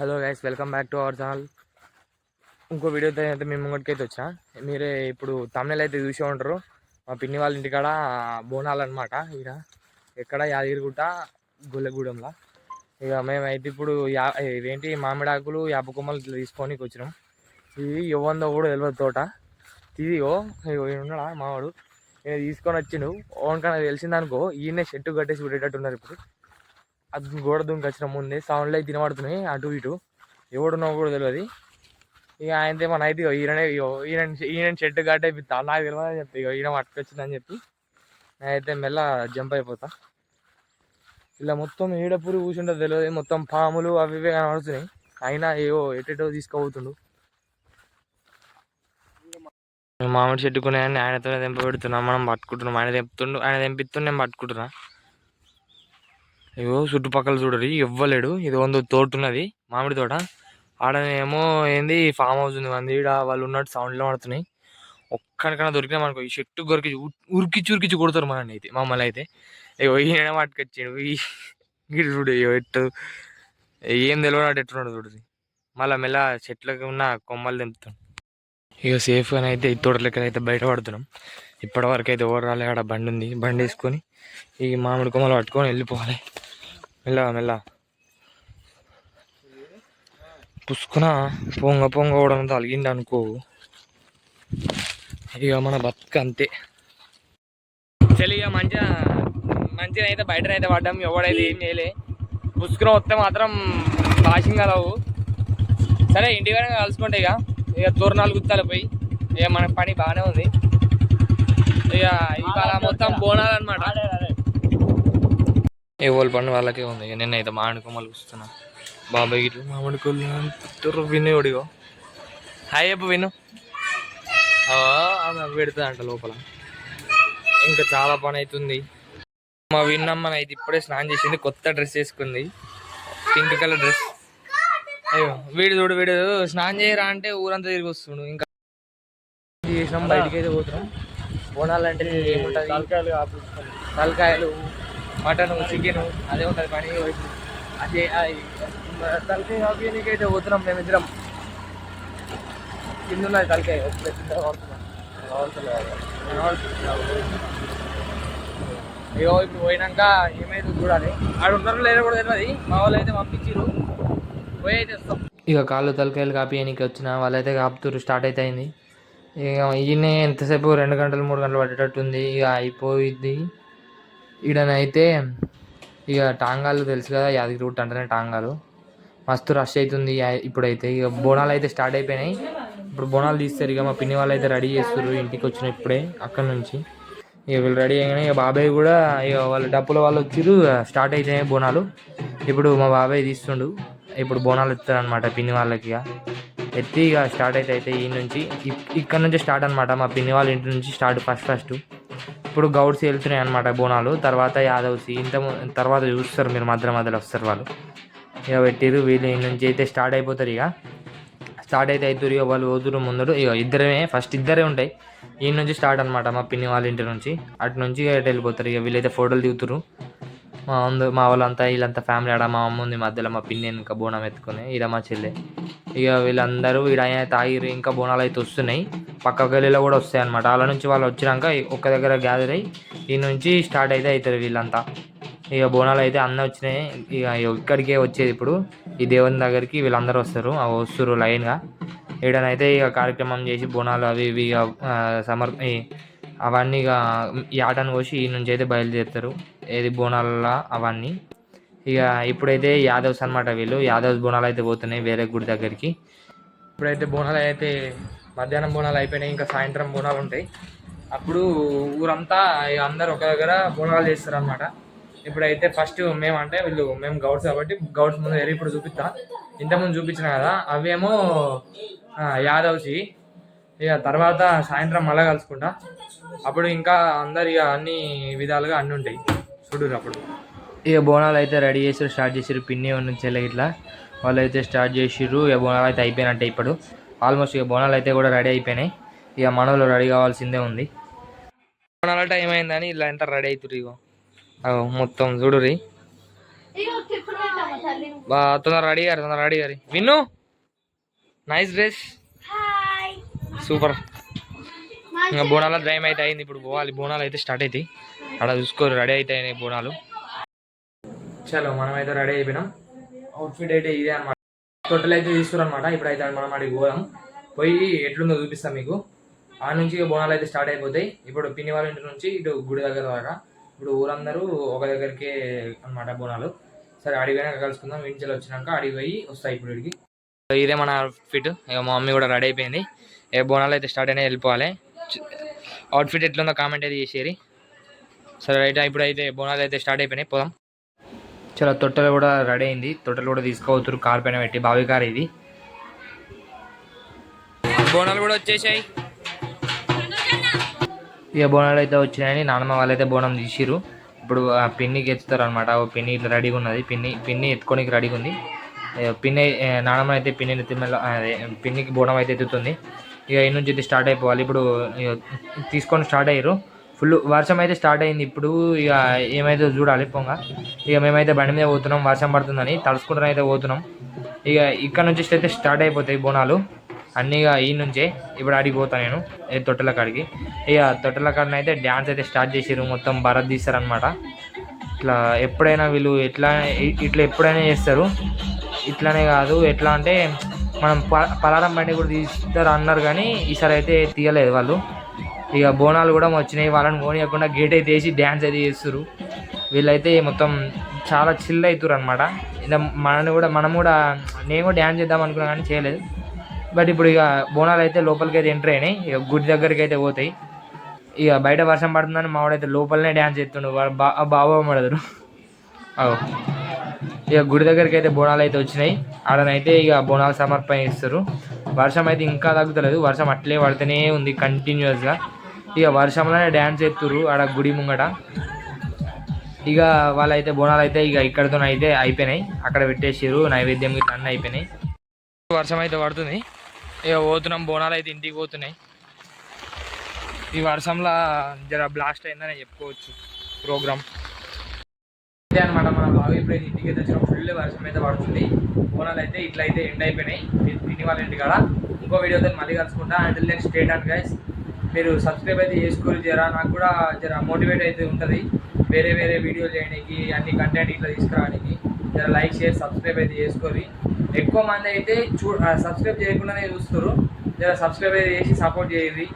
Hello guys welcome back to our channel ఇంకో వీడియోతో అయితే మేము ముంగటికైతే వచ్చా. మీరే ఇప్పుడు తమిళ అయితే చూసే ఉంటారు. మా పిన్ని వాళ్ళ ఇంటికాడ బోనాలు అనమాట ఇక ఎక్కడ యాదగిరిగుట్ట గొల్లగూడెంలో. ఇక మేమైతే ఇప్పుడు యా ఇవేంటి మామిడాకులు యాప కొమ్మలు ఇట్లా తీసుకొని వచ్చినాం. ఇది ఇవ్వందో కూడా తెలియదు తోట. తీదిగో ఉన్నాడా మావాడు. నేను తీసుకొని వచ్చిండు. ఓన్కన్నా తెలిసిందనుకో ఈయనే చెట్టు కట్టేసి ఉండేటట్టున్నారు ఇప్పుడు. అది గోడ దుంకి వచ్చిన ముందే సౌండ్లు అయితే తినబడుతున్నాయి అటు ఇటు. ఎవడున్నా కూడా తెలియదు ఇక ఆయనతో మన అయితే ఇగో ఈయననే ఈయన ఈయన చెట్టు అయిపోతా నాకు తెలియదని చెప్పి ఈయన పట్టుకొచ్చిందని చెప్పి నేనైతే మెల్ల జంప్ అయిపోతా. ఇలా మొత్తం ఏడపురి కూర్చుంటే తెలియదు మొత్తం పాములు అవి ఇవే కనబడుతున్నాయి. అయినా ఏవో ఎటెటో తీసుకుపోతుండు. మామిడి చెట్టుకునే ఆయనతోనే తెంప పెడుతున్నాం మనం పట్టుకుంటున్నాం. ఆయన తెంపుతుండు ఆయన తెంపిస్తుండే నేను పట్టుకుంటున్నా. ఇగో చుట్టుపక్కల చూడరు ఇవ్వలేడు. ఇది వంద తోట ఉన్నది మామిడి తోట. ఆడనేమో ఏంది ఫామ్ హౌస్ ఉంది మంది. ఈడ వాళ్ళు ఉన్నట్టు సౌండ్లో పడుతున్నాయి. ఒక్కడికైనా దొరికినా మనకు ఈ చెట్టు కొరికి ఉరికిచ్చి ఉరికిచ్చి కొడతారు మనల్ని అయితే మమ్మల్ని అయితే. ఇగో ఈయన పట్టుకొచ్చాడు. ఈ చూడు ఇగో ఎట్టు ఏం తెలియనట్టు ఎట్టున్నాడు చూడు. మళ్ళీ మెల్ల చెట్లకు ఉన్న కొమ్మలు తెంపుతాం. ఇక సేఫ్గా అయితే ఈ తోటలకి అయితే బయటపడుతున్నాం ఇప్పటివరకు అయితే ఓవరాల్ ఆడ బండి ఉంది. బండి వేసుకొని ఈ మామిడి కొమ్మలు పట్టుకొని వెళ్ళిపోవాలి. మెల్లగా మెల్ల పుసుకున పొంగ పొంగ కూడా తలిగిండి అనుకో ఇక మన బతుక అంతే. చలి ఇక మంచిగా మంచిగా అయితే బయట అయితే పడ్డాం. ఎవడైతే ఏం చేయలే. పుసుకున వస్తే మాత్రం వాషింగ్ కలవు. సరే ఇంటికైనా కలుసుకుంటే ఇక. ఇక తోరణాలు గుత్తాలు పోయి. ఇక మన పని బాగానే ఉంది. ఇక ఇవాళ మొత్తం బోనాలన్నమాట. ఎవరి పని వాళ్ళకే ఉంది. ఇక నేనైతే మామిడి కొమ్మలు కూస్తున్నా బాబాయ్ గిట్ల. మామిడి కొమ్మలు విను ఒడిగో హాయ్ చెప్పు విను. ఆ, ఆమె పెడుతుంది అంట లోపల. ఇంకా చాలా పని అవుతుంది. మా విన్నమ్మ అయితే ఇప్పుడే స్నానం చేసింది కొత్త డ్రెస్ వేసుకుంది. Pink colour dress. అయ్యో వీడు చూడు వీడు స్నానం చేయరా అంటే ఊరంతా తిరిగి వస్తుండు ఇంకా చేసినాం బయటికి అయితే పోతున్నాం. బోనాలు ఏముంటుంది? తలకాయలు. మటన్ చికెన్ అదే ఉంటుంది పని. అదే అది. తలకాయ కాపీనికి అయితే పోతున్నాం మేము ఇద్దరం కింద ఉన్నది తలకాయ అయ్యో ఇప్పుడు పోయినాక ఏమైతే చూడాలి. ఆడు ఉన్నారో లేదో కూడా తెలియదు మా వాళ్ళు అయితే పంపించారు పోయి అయితే వస్తాం. ఇక కాళ్ళు తలకాయలు కాపీయడానికి వచ్చిన వాళ్ళైతే కాపుతూరు స్టార్ట్ అయితే అయింది. ఇక ఈయనే ఎంతసేపు? రెండు గంటలు మూడు గంటలు పట్టేటట్టుంది. ఇక అయిపోయింది ఈడనైతే ఇక టాంగాలు తెలుసు కదా యాదగిరి గుట్ట అంటేనే టాంగాలు. మస్తు రష్ అవుతుంది ఇప్పుడైతే. ఇక బోనాలు అయితే స్టార్ట్ అయిపోయినాయి. ఇప్పుడు బోనాలు తీస్తారు ఇక మా పిన్ని వాళ్ళు అయితే రెడీ చేస్తారు ఇంటికి వచ్చిన ఇప్పుడే అక్కడ నుంచి. ఇక వీళ్ళు రెడీ అయ్యాయి ఇక బాబాయ్ కూడా ఇక వాళ్ళ డప్పుల వాళ్ళు వచ్చిర్రు స్టార్ట్ అయిపోయినాయి బోనాలు. ఇప్పుడు మా బాబాయ్ తీస్తుండు. ఇప్పుడు బోనాలు ఎత్తారు అనమాట పిన్ని వాళ్ళకి ఇక. ఎత్తి ఇక స్టార్ట్ అయితే అయితే ఈ నుంచి. ఇక్కడ నుంచి స్టార్ట్ అనమాట మా పిన్ని వాళ్ళ ఇంటి నుంచి స్టార్ట్ ఫస్ట్ ఫస్ట్ ఇప్పుడు గౌడ్స్ వెళ్తున్నాయి అనమాట బోనాలు. తర్వాత యాదవ్స్ ఇంత తర్వాత చూస్తారు మీరు మధ్య మధ్యలో వస్తారు వాళ్ళు. ఇక పెట్టిరు వీళ్ళు నుంచి అయితే స్టార్ట్ అయిపోతారు ఇక. స్టార్ట్ అయితే అవుతారు ఇక వాళ్ళు పోతురు ముందరు. ఇక ఇద్దరమే ఫస్ట్ ఇద్దరే ఉంటాయి. ఈ నుంచి స్టార్ట్ అనమాట మా పిన్ని వాళ్ళ ఇంటి నుంచి. అటు నుంచి ఇక ఇటు వెళ్ళిపోతారు. ఇక వీళ్ళైతే ఫోటోలు దిగుతారు మా అందు మా వాళ్ళంతా వీళ్ళంతా ఫ్యామిలీ ఆడ మా అమ్మ ఉంది మధ్యలో మా పిన్ని ఇంకా బోనం ఎత్తుకొని ఈడ మా చెల్లె. ఇక వీళ్ళందరూ వీడ తాగిరు ఇంకా బోనాలు అయితే వస్తున్నాయి. పక్క గల్లీలో కూడా వస్తాయి అనమాట వాళ్ళ నుంచి వాళ్ళు వచ్చినాక ఒక్క దగ్గర గ్యాదర్ అయ్యి ఈ నుంచి స్టార్ట్ అయితే అవుతారు వీళ్ళంతా. ఇక బోనాలు అయితే అన్నీ వచ్చినాయి. ఇక ఇక్కడికే వచ్చేది ఇప్పుడు. ఈ దేవుని దగ్గరికి వీళ్ళందరూ వస్తారు. అవి వస్తారు లైన్గా ఈడనైతే ఇక కార్యక్రమం చేసి బోనాలు అవి ఇవి ఇక, సమర్ అవన్నీ ఇక ఈ ఆటను కోసి ఈ నుంచి అయితే బయలుదేరుతారు. ఏది బోనాల అవన్నీ. ఇక ఇప్పుడైతే యాదవ్స్ అనమాట వీళ్ళు. యాదవ్స్ బోనాలు అయితే పోతున్నాయి వేరే గుడి దగ్గరికి. ఇప్పుడైతే బోనాలు అయితే మధ్యాహ్నం బోనాలు అయిపోయినాయి ఇంకా సాయంత్రం బోనాలు ఉంటాయి. అప్పుడు ఊరంతా ఇక అందరు ఒక దగ్గర బోనాలు చేస్తారు అనమాట ఇప్పుడైతే ఫస్ట్ మేము అంటే వీళ్ళు మేము గౌడ్స్ కాబట్టి గౌడ్స్ ముందు వేరే ఇప్పుడు చూపిస్తా. ఇంతకుముందు చూపించిన కదా అవేమో ఆ, యాదవ్సి ఇక తర్వాత సాయంత్రం మళ్ళా కలుసుకుంటా. అప్పుడు ఇంకా అందరు ఇక అన్ని విధాలుగా అన్ని ఉంటాయి. చూడు అప్పుడు. ఇక బోనాలు అయితే రెడీ చేసి స్టార్ట్ చేసారు పిన్ని నుంచి ఇట్లా వాళ్ళు అయితే స్టార్ట్ చేసిర్రు ఇక బోనాలు అయితే అయిపోయినట్టే ఇప్పుడు. ఆల్మోస్ట్ ఇక బోనాలు అయితే కూడా రెడీ అయిపోయినాయి. ఇక మనలో రెడీ కావాల్సిందే ఉంది. బోనాల టైం అయిందని ఇలా ఎంత రెడీ అవుతుర్రు ఇగో. అగో మొత్తం చూడురి బా తొందర రెడీ గారు తొందర రెడీ గారి. విన్ను. నైస్ డ్రెస్ సూపర్ ఇంకా బోనాల టైం అయితే అయింది. ఇప్పుడు పోవాలి. బోనాలు అయితే స్టార్ట్ అవుతాయి అక్కడ చూసుకోరు రెడీ అవుతాయి బోనాలు. చలో మనం అయితే రెడీ అయిపోయినాం. అవుట్ఫిట్ అయితే ఇదే అనమాట టోటల్ అయితే తీసుకురనమాట. ఇప్పుడైతే మనం అడిగి పోదాం. పోయి ఎట్లుందో చూపిస్తాం మీకు. ఆ నుంచి బోనాలు అయితే స్టార్ట్ అయిపోతాయి. ఇప్పుడు పిన్ని వాళ్ళ ఇంటి నుంచి ఇటు గుడి దగ్గర దాకా. ఇప్పుడు ఊరందరూ ఒక దగ్గరికే అన్నమాట బోనాలు. సరే అడిగినాక కలుసుకుందాం. ఇంటిలో వచ్చినాక అడిగి పోయి వస్తాయి ఇప్పుడు ఇడికి ఇదే మన అవుట్ఫిట్ ఇక మా మమ్మీ కూడా రెడీ అయిపోయింది. ఏ బోనాలు అయితే స్టార్ట్ అయినా వెళ్ళిపోవాలి. అవుట్ఫిట్ ఎట్లుందో కామెంట్ అయితే చేసేది సరే రైట్ ఇప్పుడు అయితే బోనాలు అయితే స్టార్ట్ అయిపోయినాయి. పోదాం. చాలా తొట్టెలు కూడా రెడీ అయింది. తొట్టెలు కూడా తీసుకోవచ్చు కార్ పైన పెట్టి బావి కార్ ఇది. బోనాలు కూడా వచ్చేసాయి. ఇక బోనాలు అయితే వచ్చినాయని నాన్నమ్మ వాళ్ళైతే బోనం తీసిరు ఇప్పుడు ఆ పిన్నికి ఎత్తుతారు అనమాట పిన్ని ఇట్లా రెడీగా ఉన్నది. పిన్ని పిన్ని ఎత్తుకోనికి రెడీగా ఉంది. పిన్ని నానమ్మ నాన్నమ్మ అయితే పిన్ని అదే పిన్నికి బోనం అయితే ఎత్తుతుంది. ఇక ఈ నుంచి స్టార్ట్ అయిపోవాలి. ఇప్పుడు ఇక తీసుకొని స్టార్ట్ అయ్యారు ఫుల్ వర్షం అయితే స్టార్ట్ అయింది. ఇప్పుడు ఇక ఏమైతే చూడాలి పొంగ. ఇక మేమైతే బండి మీద పోతున్నాం వర్షం పడుతుందని తడుచుకుంటూ అయితే పోతున్నాం. ఇక ఇక్కడ నుంచి అయితే స్టార్ట్ అయిపోతాయి బోనాలు. అన్నీ ఇక ఈ నుంచే ఇప్పుడు ఆడికి పోతాను నేను తొట్టెల కాడికి. ఇక తొట్టెల కాడిని అయితే డ్యాన్స్ అయితే స్టార్ట్ చేసారు మొత్తం భరత్ తీస్తారనమాట ఇట్లా ఎప్పుడైనా వీళ్ళు ఎట్లా ఇట్లా ఎప్పుడైనా చేస్తారు. ఇట్లానే కాదు ఎట్లా అంటే మనం ప- పలారం బండి కూడా తీస్తారు అన్నారు కానీ ఈసారి అయితే తీయలేదు వాళ్ళు. ఇక బోనాలు కూడా వచ్చినాయి. వాళ్ళని పోనీయకుండా గేట్ అయితే వేసి డ్యాన్స్ అయితే చేస్తారు వీళ్ళైతే మొత్తం చాలా చిల్ అవుతారు అనమాట ఇలా మనని కూడా మనం కూడా నేను కూడా డ్యాన్స్ చేద్దాం అనుకున్నా కానీ చేయలేదు. బట్ ఇప్పుడు ఇక బోనాలు అయితే లోపలికి అయితే ఎంటర్ అయినాయి. ఇక గుడి దగ్గరికి అయితే పోతాయి. ఇక బయట వర్షం పడుతుందని మావాడైతే లోపలనే డ్యాన్స్ చేస్తుండు. బా బాబా పడదురు ఇక గుడి దగ్గరికి అయితే బోనాలు అయితే వచ్చినాయి. ఆడనైతే ఇక బోనాలు సమర్పణ ఇస్తారు వర్షం అయితే ఇంకా తగ్గుతలేదు. వర్షం అట్లే పడుతూనే ఉంది కంటిన్యూస్గా ఇక వర్షంలోనే డ్యాన్స్ ఎత్తురు ఆడ గుడి ముంగట. ఇక వాళ్ళైతే బోనాలు అయితే ఇక ఇక్కడితో అయితే అయిపోయినాయి. అక్కడ పెట్టేసారు నైవేద్యం ఇట్లా అన్నీ అయిపోయినాయి. వర్షం అయితే పడుతుంది. ఇక పోతున్నాం బోనాలు అయితే ఇంటికి పోతున్నాయి. ఈ వర్షంలో జర బ్లాస్ట్ అయిందని చెప్పుకోవచ్చు ప్రోగ్రామ్. ఇదే అనమాట మన బావి ఇప్పుడైతే ఇంటికి అయితే వచ్చిన ఫుల్ వర్షం అయితే పడుతుంది. బోనాలు అయితే ఇట్లా అయితే ఎండ్ అయిపోయినాయి. తిని వాళ్ళ ఇంటి కాడ. ఇంకో వీడియోతో మళ్ళీ కలుసుకుంటా. And next state and guys మీరు సబ్స్క్రైబ్ అయితే చేసుకోరు జరా. నాకు కూడా జర మోటివేట్ అయితే ఉంటుంది. వేరే వేరే వీడియోలు చేయడానికి అన్ని కంటెంట్ ఇట్లా తీసుకురావడానికి. జర లైక్ షేర్ సబ్స్క్రైబ్ అయితే చేసుకోరు ఎక్కువ మంది అయితే చూ సబ్స్క్రైబ్ చేయకుండానే చూస్తారు జర సబ్స్క్రైబ్ అయితే చేసి సపోర్ట్ చేయండి.